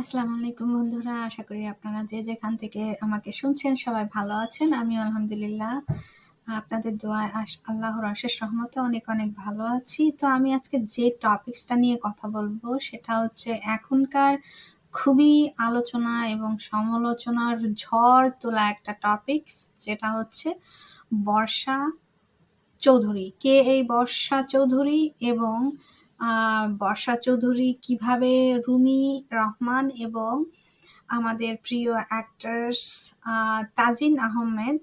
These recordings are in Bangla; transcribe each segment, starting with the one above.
আসসালামু আলাইকুম বন্ধুরা, আশা করি আপনারা যে যেখান থেকে আমাকে শুনছেন সবাই ভালো আছেন। আমি আলহামদুলিল্লাহ। আপনাদের আশ- আল্লাহর অশেষ রহমতে অনেক অনেক ভালো আছি। তো আমি আজকে যে টপিকসটা নিয়ে কথা বলব, সেটা হচ্ছে এখনকার খুবই আলোচনা এবং সমালোচনার ঝড় তোলা একটা টপিকস, যেটা হচ্ছে বর্ষা চৌধুরী। কে এই বর্ষা চৌধুরী এবং বর্ষা চৌধুরী কীভাবে রুমি রহমান এবং আমাদের প্রিয় অ্যাক্টার্স তাজিন আহমেদ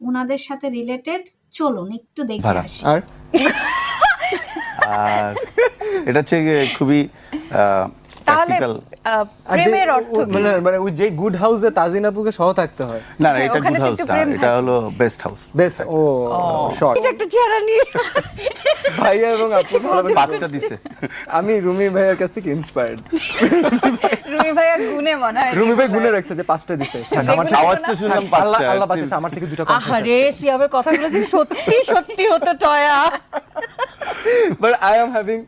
ওনাদের সাথে রিলেটেড চলুন একটু দেখে আসি। আর? এটা হচ্ছে খুবই তাহলে প্র্যাকটিক্যাল আহ, আর যে- প্রেমের অর্থ মানে মানে ওই যে গুড হাউসে তাজিন আপুকে সহ থাকতে হয়। না না এটা গুড হাউস না এটা। হলো বেস্ট হাউস বেস্ট ও শর্ট এটা একটা চেহারা নিয়ে। ভাইয়া এবং আপু পাঁচটা দিছে। আমি রুমি ভাইয়ের কাছ থেকে ইন্সপায়ার্ড রুমি ভাইয়া গুনে মনে হয় রুমি ভাই গুনে রাখছে যে পাঁচটা দিছে। আমার এগুলো- আওয়াজ তো শুনলাম পাঁচটা আল্লাহ বাঁচাচ্ছে আমার থেকে দুটো কম কথাগুলো যদি সত্যি সত্যি হতো টয়া। বাট আই এম হ্যাভিং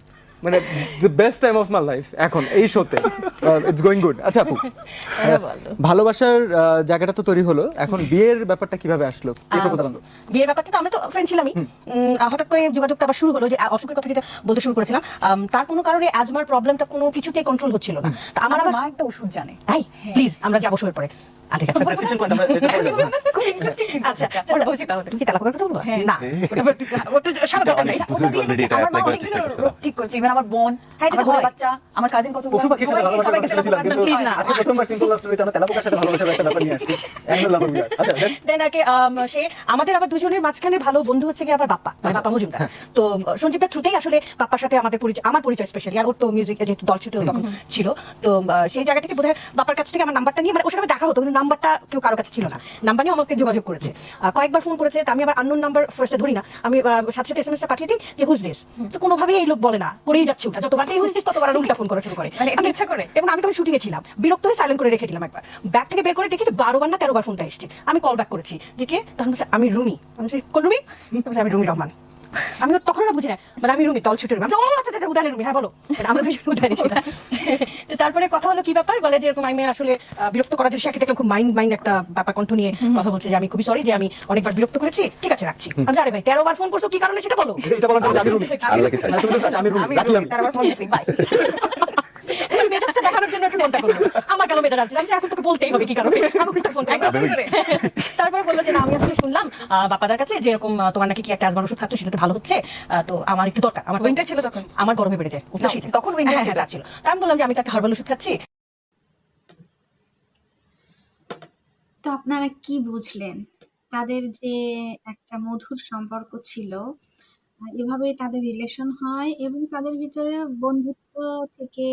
মানে the best time of my life এখন এই শোতে ইটস গোয়িং গুড আচ্ছা আপু হ্যাঁ, ভালোবাসার জায়গাটা তো তৈরি হলো এখন বিয়ের ব্যাপারটা কীভাবে আসলো? বিয়ের ব্যাপারটা তো আমরা তো ফ্রেন্ড ছিলামই। হঠাৎ করে যোগাযোগটা আবার শুরু হলো যে অসুখের কথা যেটা বলতে শুরু করেছিলাম তার কোনো কারণে অ্যাজমার প্রবলেমটা কোনো কিছুতেই কন্ট্রোল হচ্ছিল না। তা আমার আবার মা একটা ওষুধ জানে। তাই? প্লিজ আমরা যাব শোয়ের পরে। ঠিক আছে খুব ইন্টারেস্টিং আচ্ছা পরে বলছি তাহলে। তুমি কি তেলাপোকার কথা বলব হ্যাঁ। না। ওটা ওটা সারা দরকার নাই এটা অ্যাপ্লাই করার চেষ্টা দিনের ঠিক করছে। ইভেন আমার বোন হ্যাঁ, আমার বোনের বাচ্চা আমার কাজিন কত পশু পাখির সাথে ভালোবাসার কথা কিন্তু আজকে প্রথমবার সিম্পল লাভ স্টোরিতে আমরা তেলাপোকার সাথে ভালোবাসার একটা ব্যাপার নিয়ে আসছি। একদম লাভ আচ্ছা দেন আর সে আমাদের আবার দুজনের মাঝখানে ভালো বন্ধু হচ্ছে গিয়ে আবার বাপ্পা মানে বাপ্পা মজুমদার। তো আহ, সঞ্জীবদার থ্রুতেই আসলে বাপ্পার সাথে আমাদের পরিচয় আমার পরিচয় স্পেশালি আর ওর তো মিউজিক দল ছুটেও তখন ছিল। তো সেই জায়গা থেকে বোধহয় বাপ্পার কাছ থেকে আমার নাম্বারটা নিয়ে মানে ওর সাথে দেখা হতো নাম্বারটা কেউ কারও কাছে ছিল না। নাম্বার নিয়ে আমাকে যোগাযোগ করেছে। কয়েকবার ফোন করেছে আমি আবার আননোন নাম্বার ফার্স্টে ধরি না। আমি সাথে সাথে এসএমএসটা পাঠিয়ে দিই যে হুজ দিস তো কোনোভাবেই এই লোক বলে না করেই যাচ্ছে ওটা যতবার হুজ দিস ততবার আর উল্টা ফোন করা শুরু করে। মানে আমি- ইচ্ছা করে? এবং আমি তখন শুটিংয়ে ছিলাম। বিরক্ত হয়ে সাইলেন্ট করে রেখে দিলাম একবার। ব্যাগ থেকে বের করে দেখি যে বারো বার না তেরো বার ফোনটা এসছে। আমি কল ব্যাক করেছি। যে কে? তখন আমি রুমি। আমি কোন রুমি? আমি রুমি রহমান। আমি ওর তখন না বুঝি না মানে আমি রুমি তল ছুটে রুমি। ও আচ্ছা আচ্ছা উদানের রুমি। হ্যাঁ বলো। মানে আমরা ভীষণ উদানে ছিলাম তো তারপরে কথা হলো কি ব্যাপার? বলে যে এরকম আমি আসলে বিরক্ত করার জন্য সেখানে দেখলাম খুব মাইন্ড মাইন্ড একটা ব্যাপার কণ্ঠ নিয়ে কথা বলছে যে আমি খুবই সরি যে আমি অনেকবার বিরক্ত করেছি। ঠিক আছে রাখছি। আমি আরে ভাই তেরো বার ফোন করছ কি কারণে সেটা বলো? এটা বলো আমি রুমি। আমি রুমি আমি। রাখি আমি তার আবার ফোন দিছি বাই এই মেজাজটা দেখানোর জন্য একটু ফোনটা করল। আমার কেন মেজাজ আসছে আমি এখন তোকে বলতেই হবে কি কারণে। ফোন তারপরে বলল যে না আমি আসলে শুনলাম আহ, বাপ্পাদার কাছে যে এরকম তোমার নাকি কি একটা আজমার ওষুধ খাচ্ছ? ভালো হচ্ছে। তো আমার একটু দরকার। আমার Winter ছিল তখন? আমার গরমে বেড়ে যায়। তখন winter হ্যাঁ, ছিল। হ্যাঁ, তা আমি বললাম যে আমি একটা হার্বাল ওষুধ খাচ্ছি। তো আপনারা কি বুঝলেন? তাদের যে একটা মধুর সম্পর্ক ছিল এভাবে তাদের রিলেশন হয় এবং তাদের ভিতরে বন্ধুত্ব থেকে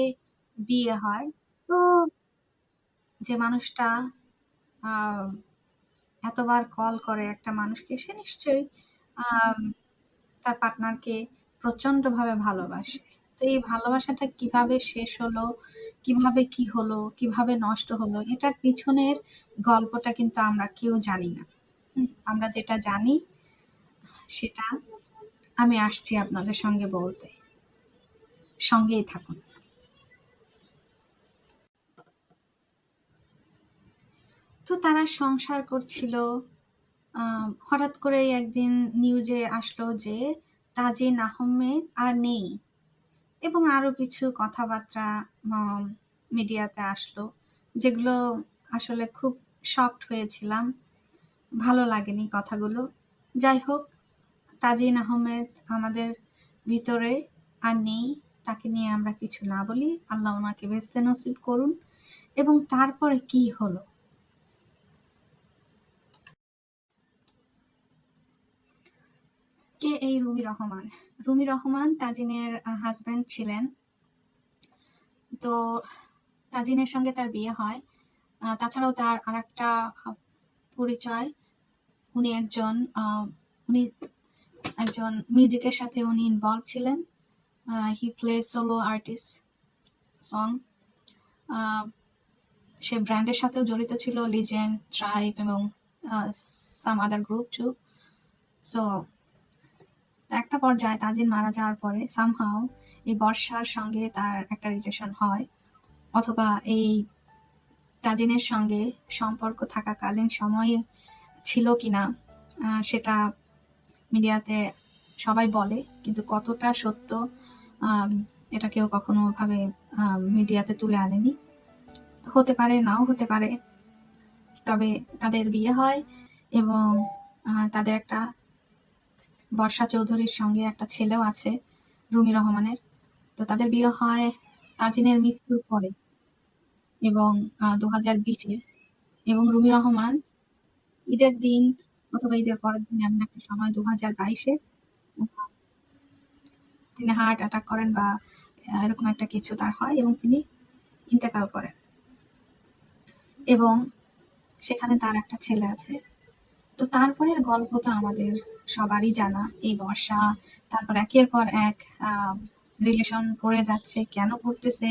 বিয়ে হয়। তো যে মানুষটা এতবার কল করে একটা মানুষকে, সে নিশ্চয়ই তার পার্টনারকে প্রচন্ডভাবে ভালোবাসে। তো এই ভালোবাসাটা কীভাবে শেষ হলো, কীভাবে কি হলো, কীভাবে নষ্ট হলো, এটার পিছনের গল্পটা কিন্তু আমরা কেউ জানি না। আমরা যেটা জানি, সেটা আমি আসছি আপনাদের সঙ্গে বলতে। সঙ্গেই থাকুন। তো তারা সংসার করছিল। হঠাৎ করে একদিন নিউজে আসলো যে তাজিন আহমেদ আর নেই এবং আরও কিছু কথাবার্তা মিডিয়াতে আসলো যেগুলো আসলে খুব শকড হয়েছিলাম। ভালো লাগেনি কথাগুলো। যাই হোক তাজিন আহমেদ আমাদের ভিতরে আর নেই, তাকে নিয়ে আমরা কিছু না বলি। আল্লাহ ওনাকে বেস্তে নসিব করুন এবং তারপরে কি হলো কে এই রুমি রহমান। রুমি রহমান তাজিনের হাজবেন্ড ছিলেন। তো তাজিনের সঙ্গে তার বিয়ে হয়। তাছাড়াও তার আরেকটা আহ, পরিচয়। উনি একজন উনি একজন মিউজিকের সাথে উনি ইনভলভ ছিলেন। He play solo artist song সে ব্র্যান্ডের সাথেও জড়িত ছিল লিজেন্ড ট্রাইব এবং some other group too so একটা পর্যায়ে তাজিন মারা যাওয়ার পরে সামহাও এই বর্ষার সঙ্গে তার একটা রিলেশন হয়, অথবা এই তাজিনের সঙ্গে সম্পর্ক থাকাকালীন সময়ে ছিল কিনা সেটা মিডিয়াতে সবাই বলে, কিন্তু কতটা সত্য এটা কেউ কখনো ভাবে মিডিয়াতে তুলে আনেনি। হতে পারে, নাও হতে পারে, তবে তাদের বিয়ে হয় এবং তাদের একটা বর্ষা চৌধুরীর সঙ্গে একটা ছেলেও আছে, রুমি রহমানের। তো তাদের বিয়ে হয় তাজিনের মৃত্যুর পরে এবং দু হাজার বিশে। এবং রুমি রহমান ঈদের দিন অথবা ঈদের পরের দিন এমন একটা সময় দু হাজার বাইশে তিনি হার্ট অ্যাটাক করেন বা এরকম একটা কিছু তার হয় এবং তিনি ইন্তেকাল করেন। এবং সেখানে তার একটা ছেলে আছে তো তারপরের গল্প তো আমাদের সবারই জানা। এই বর্ষা, তারপর একের পর এক রিলেশন করে যাচ্ছে, কেন করতেছে।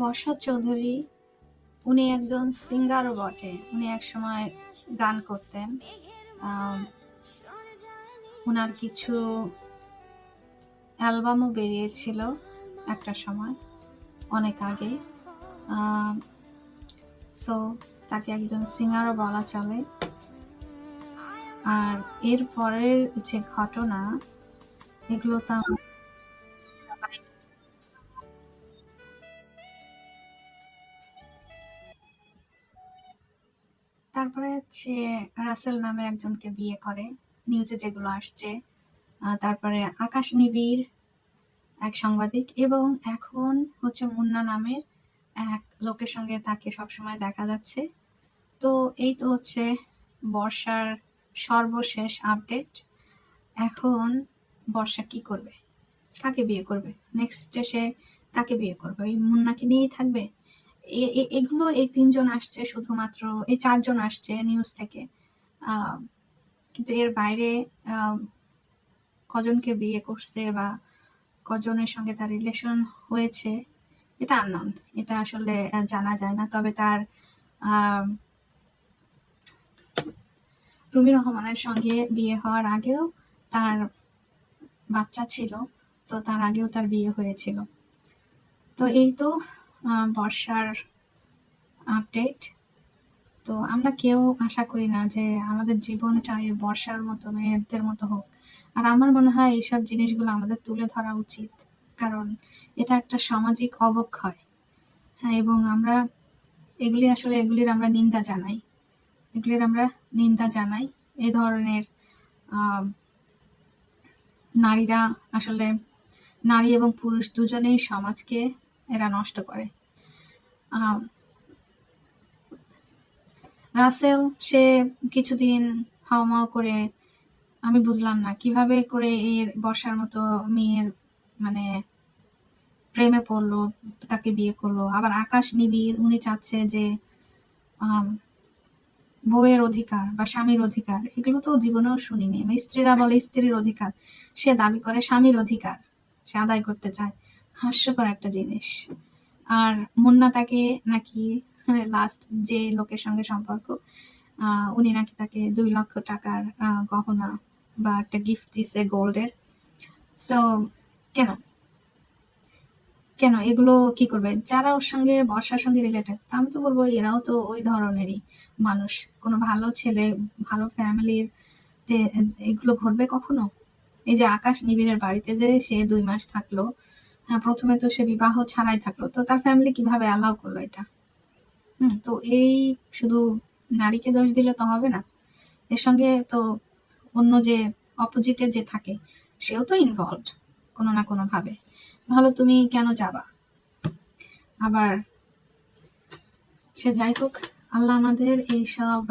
বর্ষা চৌধুরী, উনি একজন সিঙ্গারও বটে। উনি একসময় গান করতেন। ওনার কিছু অ্যালবামও বেরিয়েছিল। একটা সময়, অনেক আগে সো তাকে একজন সিঙ্গারও বলা চলে। আর এর পরের যে ঘটনা, এগুলো তো তারপরে হচ্ছে রাসেল নামের একজনকে বিয়ে করে। নিউজে যেগুলো আসছে তারপরে আকাশ নিবিড় এক সাংবাদিক এবং এখন হচ্ছে মুন্না নামের এক লোকের সঙ্গে তাকে সবসময় দেখা যাচ্ছে। তো এই তো হচ্ছে বর্ষার সর্বশেষ আপডেট। এখন বর্ষা কি করবে? কাকে বিয়ে করবে? নেক্সট সে কাকে বিয়ে করবে? এই মুন্নাকে নিয়েই থাকবে? এগুলো এই তিনজন আসছে শুধুমাত্র, এই চারজন আসছে নিউজ থেকে। কিন্তু এর বাইরে কজনকে বিয়ে করছে বা কজনের সঙ্গে তার রিলেশন হয়েছে, এটা আননোন এটা আসলে জানা যায় না। তবে তার রুমি রহমানের সঙ্গে বিয়ে হওয়ার আগেও তার বাচ্চা ছিল, তো তার আগেও তার বিয়ে হয়েছিল। তো এই তো বর্ষার আপডেট তো আমরা কেউ আশা করি না যে আমাদের জীবনটা এই বর্ষার মতো মেয়েদের মতো হোক। আর আমার মনে হয় এইসব জিনিসগুলো আমাদের তুলে ধরা উচিত। কারণ এটা একটা সামাজিক অবক্ষয়। হ্যাঁ এবং আমরা এগুলি আসলে এগুলির আমরা নিন্দা জানাই। এগুলির আমরা নিন্দা জানাই। এই ধরনের নারীরা আসলে নারী এবং পুরুষ দুজনেই সমাজকে এরা নষ্ট করে। রাসেল সে কিছুদিন হাওমাও করে আমি বুঝলাম না। কীভাবে করে এর বর্ষার মতো মেয়ের মানে প্রেমে পড়ল, তাকে বিয়ে করল? আবার আকাশ নিবিড়, উনি চাচ্ছে যে বউয়ের অধিকার বা স্বামীর অধিকার। এগুলো তো জীবনেও শুনিনি। স্ত্রীরা বলে স্ত্রীর অধিকার। সে দাবি করে স্বামীর অধিকার। সে আদায় করতে চায়। হাস্যকর একটা জিনিস। আর মুন্না তাকে নাকি লাস্ট যে লোকের সঙ্গে সম্পর্ক উনি নাকি তাকে দুই লক্ষ টাকার গহনা বা একটা গিফট দিছে গোল্ডের সো কেন? কেন? এগুলো কি করবে? যারা ওর সঙ্গে, বর্ষার সঙ্গে রিলেটেড আমি তো বলব এরাও তো ওই ধরনেরই মানুষ। কোনো ভালো ছেলে, ভালো ফ্যামিলির এগুলো ঘটবে কখনো? এই যে আকাশ নিবিড়ের বাড়িতে যে সে দুই মাস থাকল হ্যাঁ প্রথমে তো সে বিবাহ ছাড়াই থাকল, তো তার ফ্যামিলি কীভাবে অ্যালাউ করল এটা? হুম, তো এই শুধু নারীকে দোষ দিলে তো হবে না। এর সঙ্গে তো অন্য যে অপোজিটে যে থাকে, সেও তো ইনভলভড কোনো না কোনো ভাবে তাহলে তুমি কেন যাবা? আবার সে যাই হোক, আল্লাহ আমাদের এইসব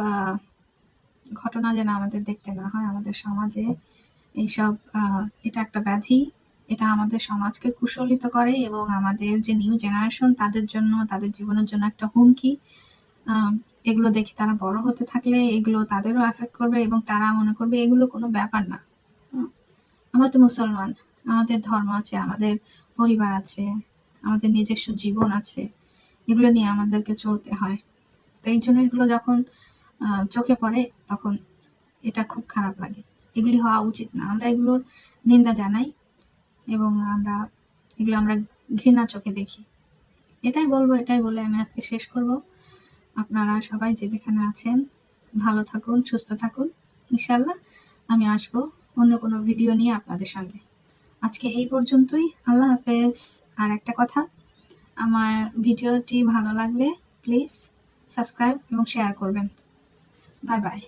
ঘটনা যেন আমাদের দেখতে না হয়, আমাদের সমাজে এইসব এটা একটা ব্যাধি। এটা আমাদের সমাজকে কুশলিত করে এবং আমাদের যে নিউ জেনারেশন তাদের জন্য, তাদের জীবনের জন্য একটা হুমকি। এগুলো দেখে তারা বড় হতে থাকলে এগুলো তাদেরও এফেক্ট করবে এবং তারা মনে করবে এগুলো কোনো ব্যাপার না। আমরা তো মুসলমান, আমাদের ধর্ম আছে, আমাদের পরিবার আছে, আমাদের নিজস্ব জীবন আছে, এগুলো নিয়ে আমাদেরকে চলতে হয়। তো এই জিনিসগুলো যখন চোখে পড়ে তখন এটা খুব খারাপ লাগে। এগুলি হওয়া উচিত না। আমরা এগুলোর নিন্দা জানাই এবং আমরা, এগুলো আমরা ঘৃণা চোখে দেখি। এটাই বলব, এটাই বলে আমি আজকে শেষ করব। আপনারা সবাই যে যেখানে আছেন, ভালো থাকুন, সুস্থ থাকুন। ইনশাল্লাহ আমি আসব অন্য কোনো ভিডিও নিয়ে আপনাদের সঙ্গে। আজকে এই পর্যন্তই। আল্লাহ হাফেজ। আর একটা কথা, আমার ভিডিওটি ভালো লাগলে প্লিজ সাবস্ক্রাইব এবং শেয়ার করবেন। Bye bye.